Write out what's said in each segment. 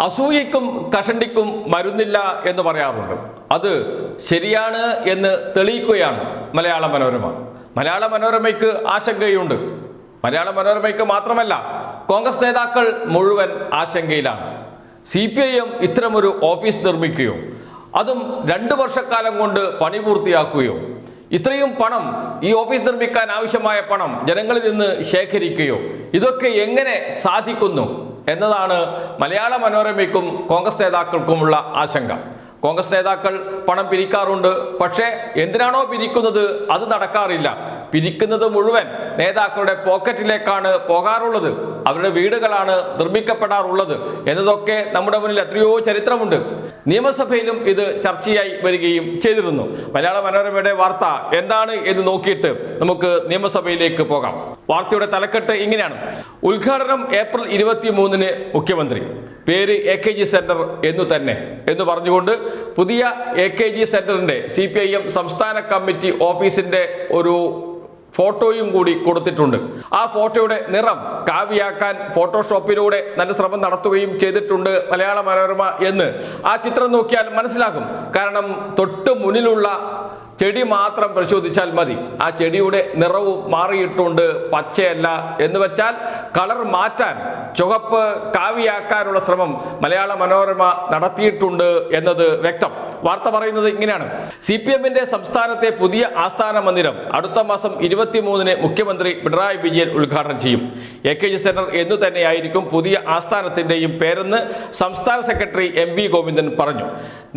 അസൂയയ്ക്കും കഷണ്ടിക്കും മരുന്നില്ല എന്ന് പറയാറുണ്ട്. അത് ശരിയാണ് എന്ന് തെളിയിക്കുകയാണ് മലയാള മനോരമ. മലയാള മനോരമയ്ക്ക് ആശങ്കയുണ്ട്. മലയാള മനോരമയ്ക്ക് മാത്രമല്ല കോൺഗ്രസ് നേതാക്കൾ മുഴുവൻ ആശങ്കയിലാണ്. സി പി ഐ എം ഇത്തരമൊരു ഓഫീസ് നിർമ്മിക്കുകയോ അതും രണ്ട് വർഷക്കാലം കൊണ്ട് പണി പൂർത്തിയാക്കുകയോ ഇത്രയും പണം ഈ ഓഫീസ് നിർമ്മിക്കാൻ ആവശ്യമായ പണം ജനങ്ങളിൽ നിന്ന് ശേഖരിക്കുകയോ ഇതൊക്കെ എങ്ങനെ സാധിക്കുന്നു? എന്നതാണ് മലയാള മനോരമയ്ക്കും കോൺഗ്രസ് നേതാക്കൾക്കുമുള്ള ആശങ്ക. കോൺഗ്രസ് നേതാക്കൾ പണം പിരിക്കാറുണ്ട് പക്ഷേ എന്തിനാണോ പിരിക്കുന്നത്? അത് നടക്കാറില്ല. പിരിക്കുന്നത് മുഴുവൻ നേതാക്കളുടെ പോക്കറ്റിലേക്കാണ് പോകാറുള്ളത്. അവരുടെ വീടുകളാണ് നിർമ്മിക്കപ്പെടാറുള്ളത്. എന്നതൊക്കെ നമ്മുടെ മുന്നിൽ എത്രയോ ചരിത്രമുണ്ട്. നിയമസഭയിലും ഇത് ചർച്ചയായി വരികയും ചെയ്തിരുന്നു. മലയാള മനോരമയുടെ വാർത്ത എന്താണ് എന്ന് നോക്കിയിട്ട് നമുക്ക് നിയമസഭയിലേക്ക് പോകാം. വാർത്തയുടെ തലക്കെട്ട് ഇങ്ങനെയാണ്. ഉദ്ഘാടനം ഏപ്രിൽ ഇരുപത്തി മൂന്നിന് മുഖ്യമന്ത്രി. പേര് എ കെ ജി സെന്റർ എന്നു തന്നെ. എന്ന് പറഞ്ഞുകൊണ്ട് പുതിയ എ കെ ജി സെന്ററിന്റെ സി പി ഐ എം സംസ്ഥാന കമ്മിറ്റി ഓഫീസിന്റെ ഒരു ഫോട്ടോയും കൂടി കൊടുത്തിട്ടുണ്ട്. ആ ഫോട്ടോയുടെ നിറം കാവ്യാക്കാൻ ഫോട്ടോഷോപ്പിലൂടെ നല്ല ശ്രമം നടത്തുകയും ചെയ്തിട്ടുണ്ട് മലയാള മനോരമ എന്ന്. ആ ചിത്രം നോക്കിയാൽ മനസ്സിലാകും. കാരണം തൊട്ട് മുന്നിലുള്ള ചെടി മാത്രം പരിശോധിച്ചാൽ മതി. ആ ചെടിയുടെ നിറവും മാറിയിട്ടുണ്ട് പച്ചയല്ല. എന്ന് വെച്ചാൽ കളർ മാറ്റാൻ ചുവപ്പ് കാവിയാക്കാനുള്ള ശ്രമം മലയാള മനോരമ നടത്തിയിട്ടുണ്ട് എന്നത് വ്യക്തം. വാർത്ത പറയുന്നത് ഇങ്ങനെയാണ്. സി പി എമ്മിന്റെ സംസ്ഥാനത്തെ പുതിയ ആസ്ഥാന മന്ദിരം അടുത്ത മാസം ഇരുപത്തിമൂന്നിന് മുഖ്യമന്ത്രി പിണറായി വിജയൻ ഉദ്ഘാടനം ചെയ്യും. എ കെ ജി സെന്റർ എന്നു തന്നെയായിരിക്കും പുതിയ ആസ്ഥാനത്തിന്റെയും പേരെന്ന് സംസ്ഥാന സെക്രട്ടറി എം വി ഗോവിന്ദൻ പറഞ്ഞു.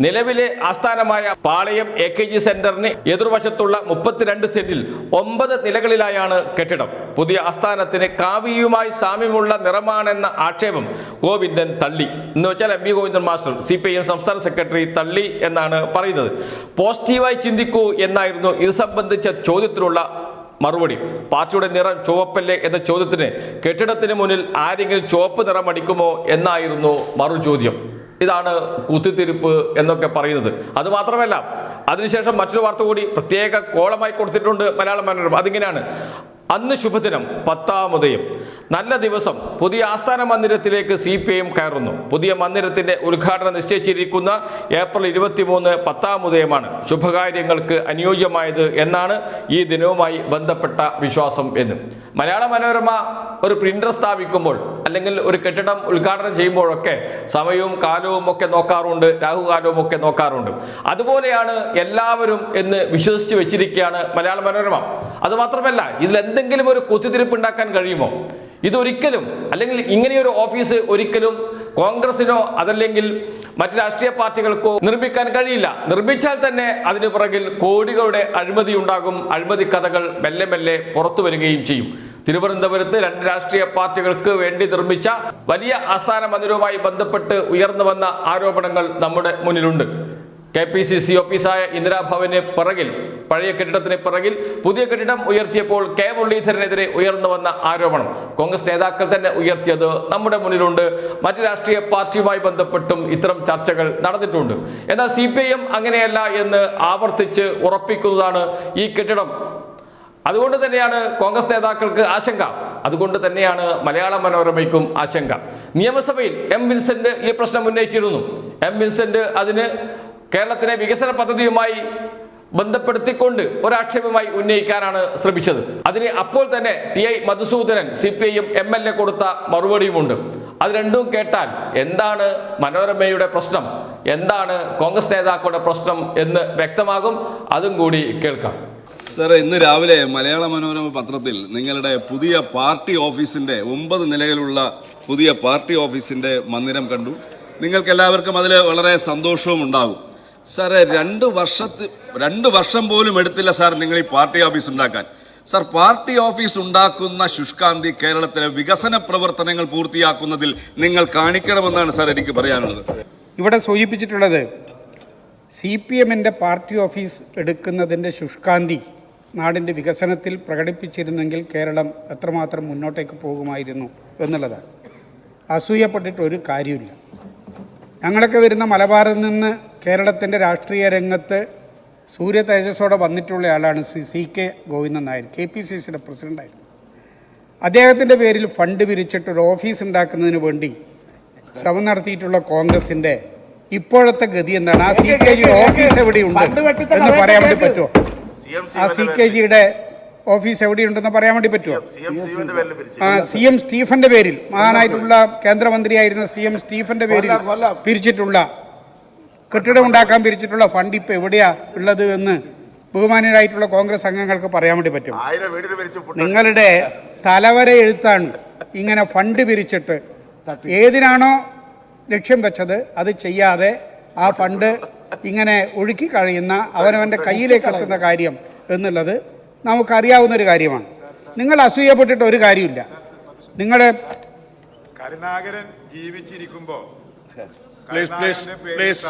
നിലവിലെ ആസ്ഥാനമായ പാളയം എ കെ ജി സെന്ററിന് എതിർവശത്തുള്ള മുപ്പത്തിരണ്ട് സെന്റിൽ ഒമ്പത് നിലകളിലായാണ് കെട്ടിടം. പുതിയ ആസ്ഥാനത്തിന് കാവിയുമായി സാമ്യമുള്ള നിറമാണെന്ന ആക്ഷേപം ഗോവിന്ദൻ തള്ളി. എന്ന് വെച്ചാൽ M V Govindan master C P I M സംസ്ഥാന സെക്രട്ടറി തള്ളി എന്നാണ് പറയുന്നത്. പോസിറ്റീവായി ചിന്തിക്കൂ എന്നായിരുന്നു ഇത് സംബന്ധിച്ച ചോദ്യത്തിനുള്ള മറുപടി. പാർട്ടിയുടെ നിറം ചുവപ്പല്ലേ എന്ന ചോദ്യത്തിന് കെട്ടിടത്തിന് മുന്നിൽ ആരെങ്കിലും ചുവപ്പ് നിറം അടിക്കുമോ എന്നായിരുന്നു മറു ചോദ്യം ഇതാണ് കുത്തിത്തിരിപ്പ് എന്നൊക്കെ പറയുന്നത്. അത് മാത്രമല്ല അതിനുശേഷം മറ്റൊരു വാർത്ത കൂടി പ്രത്യേക കോളമായി കൊടുത്തിട്ടുണ്ട് മലയാള മനോരമ. അതിങ്ങനെയാണ്. അന്ന് ശുഭദിനം പത്താമുദയം നല്ല ദിവസം. പുതിയ ആസ്ഥാന മന്ദിരത്തിലേക്ക് സി പി ഐ എം കയറുന്നു. പുതിയ മന്ദിരത്തിന്റെ ഉദ്ഘാടനം നിശ്ചയിച്ചിരിക്കുന്ന ഏപ്രിൽ ഇരുപത്തിമൂന്ന് പത്താം ഉദയമാണ് ശുഭകാര്യങ്ങൾക്ക് അനുയോജ്യമായത് എന്നാണ് ഈ ദിനവുമായി ബന്ധപ്പെട്ട വിശ്വാസം എന്ന്. മലയാള മനോരമ ഒരു പ്രിന്റർ സ്ഥാപിക്കുമ്പോൾ അല്ലെങ്കിൽ ഒരു കെട്ടിടം ഉദ്ഘാടനം ചെയ്യുമ്പോഴൊക്കെ സമയവും കാലവും ഒക്കെ നോക്കാറുണ്ട് രാഹുകാലവും ഒക്കെ നോക്കാറുണ്ട്. അതുപോലെയാണ് എല്ലാവരും എന്ന് വിശ്വസിച്ച് വെച്ചിരിക്കുകയാണ് മലയാള മനോരമ. അതുമാത്രമല്ല ഇതിൽ എന്തെങ്കിലും ഒരു കുത്തിതിരിപ്പ് ഉണ്ടാക്കാൻ കഴിയുമോ? ഇതൊരിക്കലും അല്ലെങ്കിൽ ഇങ്ങനെയൊരു ഓഫീസ് ഒരിക്കലും കോൺഗ്രസിനോ അതല്ലെങ്കിൽ മറ്റ് രാഷ്ട്രീയ പാർട്ടികൾക്കോ നിർമ്മിക്കാൻ കഴിയില്ല. നിർമ്മിച്ചാൽ തന്നെ അതിനു പുറകിൽ കോടികളുടെ അഴിമതി ഉണ്ടാകും. അഴിമതി കഥകൾ മെല്ലെ മെല്ലെ പുറത്തു വരികയും ചെയ്യും. തിരുവനന്തപുരത്ത് രണ്ട് രാഷ്ട്രീയ പാർട്ടികൾക്ക് വേണ്ടി നിർമ്മിച്ച വലിയ ആസ്ഥാന മന്ദിരവുമായി ബന്ധപ്പെട്ട് ഉയർന്നു വന്ന ആരോപണങ്ങൾ നമ്മുടെ മുന്നിലുണ്ട്. കെ പി സി സി ഓഫീസായ ഇന്ദിരാഭവന് പിറകിൽ പഴയ കെട്ടിടത്തിന് പിറകിൽ പുതിയ കെട്ടിടം ഉയർത്തിയപ്പോൾ കെ മുരളീധരനെതിരെ ഉയർന്നു വന്ന ആരോപണം. കോൺഗ്രസ് നേതാക്കൾ തന്നെ ഉയർത്തിയത് നമ്മുടെ മുന്നിലുണ്ട്. മറ്റ് രാഷ്ട്രീയ പാർട്ടിയുമായി ബന്ധപ്പെട്ടും ഇത്തരം ചർച്ചകൾ നടന്നിട്ടുണ്ട്. എന്നാൽ സി അങ്ങനെയല്ല എന്ന് ആവർത്തിച്ച് ഉറപ്പിക്കുന്നതാണ് ഈ കെട്ടിടം. അതുകൊണ്ട് തന്നെയാണ് കോൺഗ്രസ് നേതാക്കൾക്ക് ആശങ്ക. അതുകൊണ്ട് തന്നെയാണ് മലയാള മനോരമയ്ക്കും ആശങ്ക. നിയമസഭയിൽ എം വിൻസെന്റ് ഈ പ്രശ്നം ഉന്നയിച്ചിരുന്നു. എം വിൻസെന്റ് അതിന് കേരളത്തിലെ വികസന പദ്ധതിയുമായി ബന്ധപ്പെടുത്തിക്കൊണ്ട് ഒരാക്ഷേപമായി ഉന്നയിക്കാനാണ് ശ്രമിച്ചത്. അതിന് അപ്പോൾ തന്നെ T I Madhusoodanan C P I M L A കൊടുത്ത മറുപടിയുമുണ്ട്. അത് രണ്ടും കേട്ടാൽ എന്താണ് മനോരമയുടെ പ്രശ്നം? എന്താണ് കോൺഗ്രസ് നേതാക്കളുടെ പ്രശ്നം എന്ന് വ്യക്തമാകും. അതും കൂടി കേൾക്കാം. സാറേ ഇന്ന് രാവിലെ മലയാള മനോരമ പത്രത്തിൽ നിങ്ങളുടെ പുതിയ പാർട്ടി ഓഫീസിന്റെ ഒമ്പത് നിലയിലുള്ള പുതിയ പാർട്ടി ഓഫീസിന്റെ മന്ദിരം കണ്ടു. നിങ്ങൾക്ക് എല്ലാവർക്കും അതിൽ വളരെ സന്തോഷവും ഉണ്ടാകും. സാറേ രണ്ട് വർഷത്ത് രണ്ട് വർഷം പോലും എടുത്തില്ല സാർ നിങ്ങൾ ഈ പാർട്ടി ഓഫീസ് ഉണ്ടാക്കാൻ. സാർ പാർട്ടി ഓഫീസ് ഉണ്ടാക്കുന്ന ശുഷ്കാന്തി കേരളത്തിലെ വികസന പ്രവർത്തനങ്ങൾ പൂർത്തിയാക്കുന്നതിൽ നിങ്ങൾ കാണിക്കണമെന്നാണ് സാർ എനിക്ക് പറയാനുള്ളത്. ഇവിടെ സൂചിപ്പിച്ചിട്ടുള്ളത് സി പി എമ്മിന്റെ പാർട്ടി ഓഫീസ് എടുക്കുന്നതിന്റെ ശുഷ്കാന്തി നാടിന്റെ വികസനത്തിൽ പ്രകടിപ്പിച്ചിരുന്നെങ്കിൽ കേരളം എത്രമാത്രം മുന്നോട്ടേക്ക് പോകുമായിരുന്നു എന്നുള്ളതാണ്. അസൂയപ്പെട്ടിട്ട് ഒരു കാര്യമില്ല. ഞങ്ങളൊക്കെ വരുന്ന മലബാറിൽ നിന്ന് കേരളത്തിന്റെ രാഷ്ട്രീയ രംഗത്ത് സൂര്യ തേജസ്സോടെ വന്നിട്ടുള്ള ആളാണ് C C K Govindan Nair K P C സിയുടെ പ്രസിഡന്റായിരുന്നു അദ്ദേഹത്തിന്റെ പേരിൽ ഫണ്ട് പിരിച്ചിട്ട് ഒരു ഓഫീസ് ഉണ്ടാക്കുന്നതിന് വേണ്ടി ശ്രമം നടത്തിയിട്ടുള്ള കോൺഗ്രസിന്റെ ഇപ്പോഴത്തെ ഗതി എന്താണ്? ആ സി കെ ജിയുടെ ഓഫീസ് എവിടെയുണ്ട്? എന്ന് പറയാൻ വേണ്ടി പറ്റുമോ ആ സി കെ ജിയുടെ ഓഫീസ് എവിടെയുണ്ടെന്ന് പറയാൻ വേണ്ടി പറ്റുമോ ആ സി എം സ്റ്റീഫന്റെ പേരിൽ മഹാനായിട്ടുള്ള കേന്ദ്രമന്ത്രിയായിരുന്ന സി എം സ്റ്റീഫന്റെ പേരിൽ പിരിച്ചിട്ടുള്ള കെട്ടിടം ഉണ്ടാക്കാൻ പിരിച്ചിട്ടുള്ള ഫണ്ട് ഇപ്പൊ എവിടെയാ ഉള്ളത് എന്ന് ബഹുമാനരായിട്ടുള്ള കോൺഗ്രസ് അംഗങ്ങൾക്ക് പറയാൻ വേണ്ടി പറ്റും. നിങ്ങളുടെ തലവരെ എഴുത്താണ് ഇങ്ങനെ ഫണ്ട് പിരിച്ചിട്ട് ഏതിനാണോ ലക്ഷ്യം വെച്ചത് അത് ചെയ്യാതെ ആ ഫണ്ട് ഇങ്ങനെ ഒഴുക്കി കഴിയുന്ന അവനവന്റെ കയ്യിലേക്ക് എത്തുന്ന കാര്യം എന്നുള്ളത് നമുക്കറിയാവുന്ന ഒരു കാര്യമാണ്. നിങ്ങൾ അസൂയപ്പെട്ടിട്ട് ഒരു കാര്യമില്ല. നിങ്ങളുടെ കരുണാകരൻ ജീവിച്ചിരിക്കുമ്പോ പ്ലീസ് പ്ലീസ് പ്ലീസ്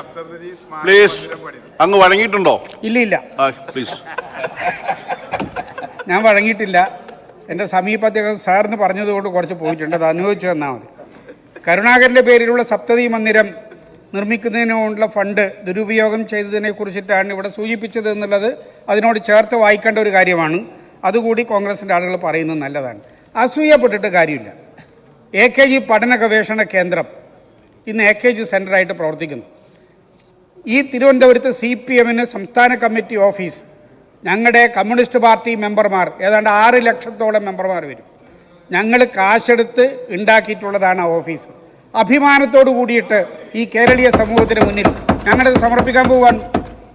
പ്ലീസ് അങ്ങ് വഴങ്ങിയിട്ടുണ്ടോ? ഇല്ല ഇല്ല പ്ലീസ് ഞാൻ വഴങ്ങിയിട്ടില്ല. എന്റെ സമീപത്തേക്ക് സാറിന് പറഞ്ഞതുകൊണ്ട് കുറച്ച് പോയിട്ടുണ്ട്. അത് അനുഭവിച്ചു തന്നാൽ മതി. കരുണാകരന്റെ പേരിലുള്ള സപ്തതി മന്ദിരം നിർമ്മിക്കുന്നതിനുള്ള ഫണ്ട് ദുരുപയോഗം ചെയ്തതിനെ കുറിച്ചിട്ടാണ് ഇവിടെ സൂചിപ്പിച്ചത് എന്നുള്ളത് അതിനോട് ചേർത്ത് വായിക്കേണ്ട ഒരു കാര്യമാണ്. അതുകൂടി കോൺഗ്രസിന്റെ ആളുകൾ പറയുന്നത് നല്ലതാണ്. അസൂയപ്പെട്ടിട്ട് കാര്യമില്ല. എ കെ ജി പഠന ഗവേഷണ കേന്ദ്രം ഇന്ന് എ കെ ജി സെന്ററായിട്ട് പ്രവർത്തിക്കുന്നു. ഈ തിരുവനന്തപുരത്ത് സി പി എമ്മിന് സംസ്ഥാന കമ്മിറ്റി ഓഫീസ് ഞങ്ങളുടെ കമ്മ്യൂണിസ്റ്റ് പാർട്ടി മെമ്പർമാർ ഏതാണ്ട് ആറ് ലക്ഷത്തോളം മെമ്പർമാർ വരും. ഞങ്ങൾ കാശെടുത്ത് ഉണ്ടാക്കിയിട്ടുള്ളതാണ് ആ ഓഫീസ്. അഭിമാനത്തോടു കൂടിയിട്ട് ഈ കേരളീയ സമൂഹത്തിന് മുന്നിൽ ഞങ്ങളത് സമർപ്പിക്കാൻ പോവുകയാണ്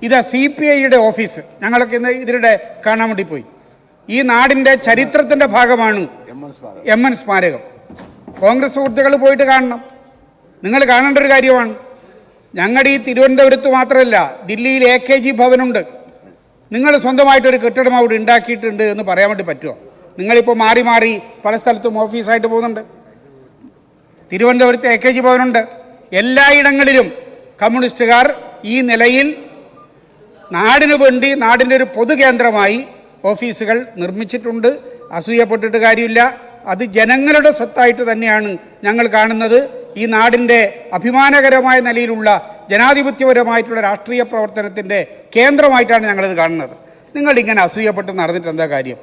ഇത് സി പി ഐയുടെ ഓഫീസ്. ഞങ്ങളൊക്കെ ഇന്ന് ഇതിലൂടെ കാണാൻ വേണ്ടി പോയി. ഈ നാടിന്റെ ചരിത്രത്തിന്റെ ഭാഗമാണ് എം എൻ സ്മാരകം. കോൺഗ്രസ് സുഹൃത്തുക്കൾ പോയിട്ട് കാണണം. നിങ്ങൾ കാണേണ്ട ഒരു കാര്യമാണ്. ഞങ്ങളുടെ ഈ തിരുവനന്തപുരത്ത് മാത്രമല്ല ദില്ലിയിൽ എ കെ ജി ഭവനുണ്ട്. നിങ്ങൾ സ്വന്തമായിട്ടൊരു കെട്ടിടം അവിടെ ഉണ്ടാക്കിയിട്ടുണ്ട് എന്ന് പറയാൻ വേണ്ടി പറ്റുമോ നിങ്ങളിപ്പോൾ മാറി മാറി പല സ്ഥലത്തും ഓഫീസായിട്ട് പോകുന്നുണ്ട്. തിരുവനന്തപുരത്ത് എ കെ ജി ഭവനുണ്ട്. എല്ലായിടങ്ങളിലും കമ്മ്യൂണിസ്റ്റുകാർ ഈ നിലയിൽ നാടിനു വേണ്ടി നാടിന്റെ ഒരു പൊതുകേന്ദ്രമായി ഓഫീസുകൾ നിർമ്മിച്ചിട്ടുണ്ട്. അസൂയപ്പെട്ടിട്ട് കാര്യമില്ല. അത് ജനങ്ങളുടെ സ്വത്തായിട്ട് തന്നെയാണ് ഞങ്ങൾ കാണുന്നത്. ഈ നാടിന്റെ അഭിമാനകരമായ നിലയിലുള്ള ജനാധിപത്യപരമായിട്ടുള്ള രാഷ്ട്രീയ പ്രവർത്തനത്തിന്റെ കേന്ദ്രമായിട്ടാണ് ഞങ്ങളിത് കാണുന്നത്. നിങ്ങൾ ഇങ്ങനെ അസൂയപ്പെട്ട് നടന്നിട്ട് എന്താ കാര്യം?